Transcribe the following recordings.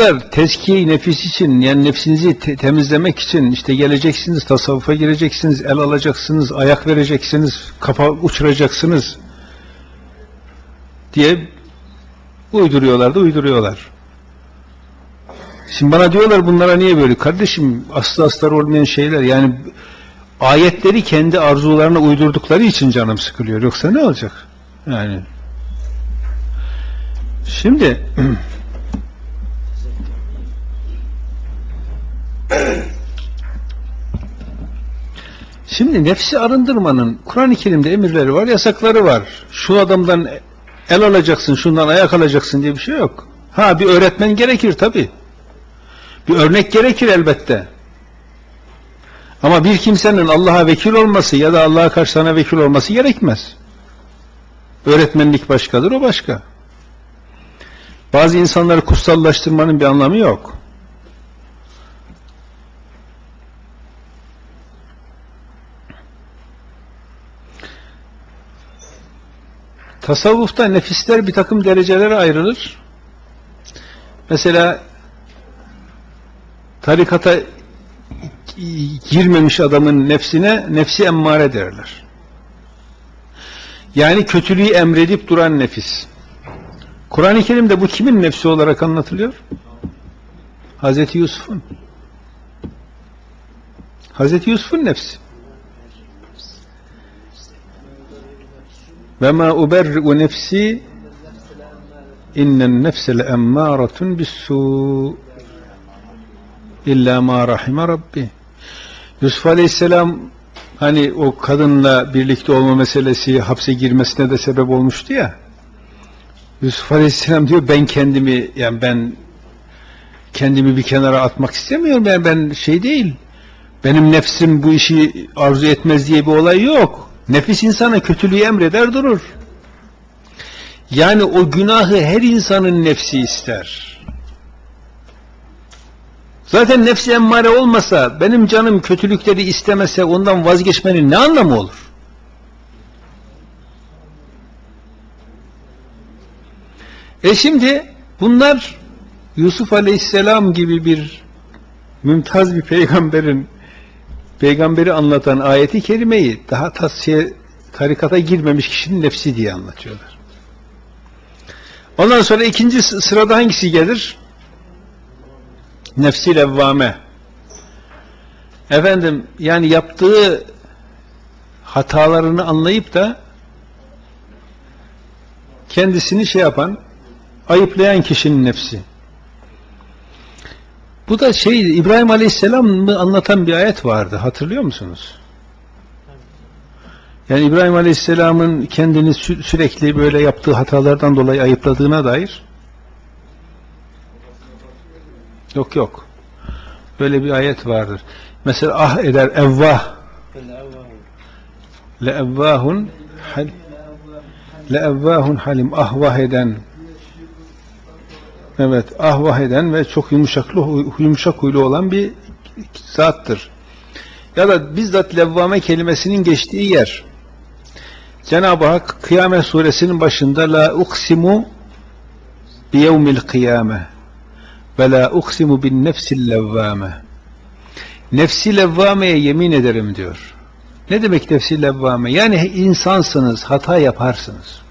Üstadlar tezkiye nefis için yani nefsinizi te- temizlemek için işte geleceksiniz, tasavvufa gireceksiniz, el alacaksınız, ayak vereceksiniz, kafa uçuracaksınız diye uyduruyorlar da uyduruyorlar. Şimdi bana diyorlar bunlara niye böyle? Kardeşim aslı astar olmayan şeyler yani ayetleri kendi arzularına uydurdukları için canım sıkılıyor. Yoksa ne olacak? Yani şimdi Şimdi nefsi arındırmanın Kur'an-ı Kerim'de emirleri var, yasakları var. Şu adamdan el alacaksın, şundan ayak alacaksın diye bir şey yok. Ha bir öğretmen gerekir tabi. Bir örnek gerekir elbette. Ama bir kimsenin Allah'a vekil olması ya da Allah'a karşı sana vekil olması gerekmez. Öğretmenlik başkadır, o başka. Bazı insanları kutsallaştırmanın bir anlamı yok. Tasavvufta nefisler bir takım derecelere ayrılır. Mesela tarikata girmemiş adamın nefsine nefsi emmare derler. Yani kötülüğü emredip duran nefis. Kur'an-ı Kerim'de bu kimin nefsi olarak anlatılıyor? Hazreti Yusuf'un. Hazreti Yusuf'un nefsi. Ve ma uberri'u nefsi innen nefse le emmâratun bissû illa ma rahime rabbi. Yusuf Aleyhisselam hani o kadınla birlikte olma meselesi hapse girmesine de sebep olmuştu ya. Yusuf Aleyhisselam diyor ben kendimi yani ben kendimi bir kenara atmak istemiyorum yani ben şey değil. Benim nefsim bu işi arzu etmez diye bir olay yok. Nefis insana kötülüğü emreder durur. Yani o günahı her insanın nefsi ister. Zaten nefsi emmare olmasa, benim canım kötülükleri istemese ondan vazgeçmenin ne anlamı olur? E şimdi bunlar Yusuf Aleyhisselam gibi bir mümtaz bir peygamberin peygamberi anlatan ayeti kerimeyi daha tasfiye tarikata girmemiş kişinin nefsi diye anlatıyorlar. Ondan sonra ikinci sırada hangisi gelir? Nefsi levvame. Efendim yani yaptığı hatalarını anlayıp da kendisini şey yapan, ayıplayan kişinin nefsi. Bu da şey İbrahim Aleyhisselam'ı anlatan bir ayet vardı. Hatırlıyor musunuz? Yani İbrahim Aleyhisselam'ın kendini sü sürekli böyle yaptığı hatalardan dolayı ayıpladığına dair Yok yok. Böyle bir ayet vardır. Mesela ah eder evvah le evvahun hal le evvahun halim ahvah eden evet ahvah eden ve çok yumuşaklı yumuşak huylu olan bir zattır. Ya da bizzat levvame kelimesinin geçtiği yer Cenab-ı Hak Kıyamet suresinin başında la uksimu bi yevmil kıyame ve la uksimu bin nefsil levvame nefsi levvameye yemin ederim diyor. Ne demek nefsi levvame? Yani insansınız, hata yaparsınız.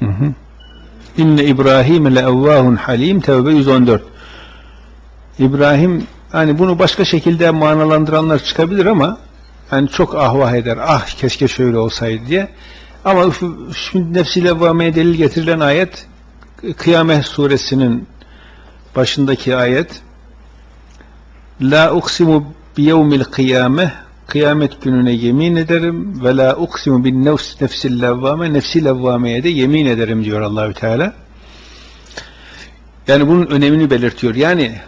Hı hı. İnne İbrahim leevvahun halim Tevbe 114. İbrahim hani bunu başka şekilde manalandıranlar çıkabilir ama hani çok ahvah eder. Ah keşke şöyle olsaydı diye. Ama şimdi nefsi levvameye delil getirilen ayet Kıyamet suresinin başındaki ayet La uksimu bi yevmil kıyame kıyamet gününe yemin ederim ve la uksimu bin nefs nefsil levvame nefsi levvameye de yemin ederim diyor Allahü Teala. Yani bunun önemini belirtiyor. Yani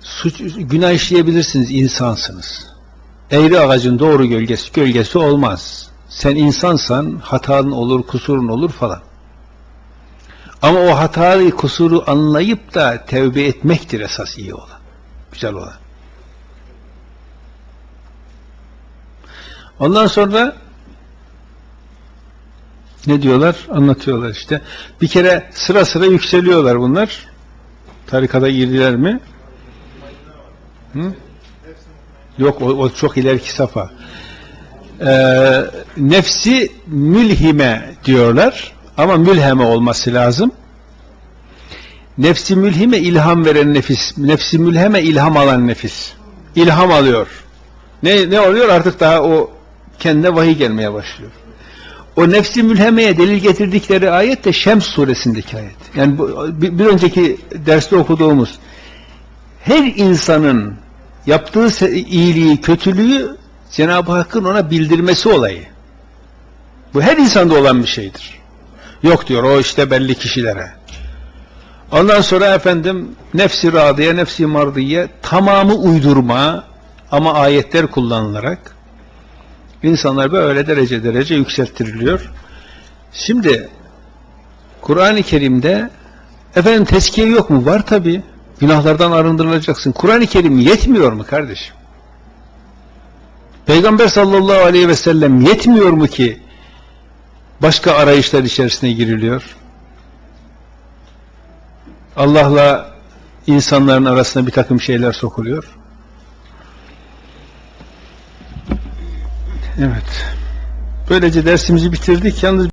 suç, günah işleyebilirsiniz, insansınız. Eğri ağacın doğru gölgesi, gölgesi olmaz. Sen insansan hatan olur, kusurun olur falan. Ama o hatayı, kusuru anlayıp da tevbe etmektir esas iyi olan. Güzel olan. Ondan sonra Ne diyorlar? Anlatıyorlar işte. Bir kere sıra sıra yükseliyorlar bunlar. Tarikata girdiler mi? Hı? Yok o, o çok ileriki safa. Ee, nefsi mülhime diyorlar ama mülheme olması lazım. Nefsi mülhime ilham veren nefis. Nefsi mülheme ilham alan nefis. İlham alıyor. Ne, ne oluyor? Artık daha o kendine vahiy gelmeye başlıyor. O nefsi mülhemeye delil getirdikleri ayet de Şems suresindeki ayet. Yani bu, bir, önceki derste okuduğumuz her insanın yaptığı iyiliği, kötülüğü Cenab-ı Hakk'ın ona bildirmesi olayı. Bu her insanda olan bir şeydir. Yok diyor o işte belli kişilere. Ondan sonra efendim nefsi radiye, nefsi mardiye tamamı uydurma ama ayetler kullanılarak insanlar böyle derece derece yükselttiriliyor. Şimdi Kur'an-ı Kerim'de efendim tezkiye yok mu? Var tabi. Günahlardan arındırılacaksın. Kur'an-ı Kerim yetmiyor mu kardeşim? Peygamber sallallahu aleyhi ve sellem yetmiyor mu ki başka arayışlar içerisine giriliyor? Allah'la insanların arasına bir takım şeyler sokuluyor. Evet. Böylece dersimizi bitirdik. Yalnız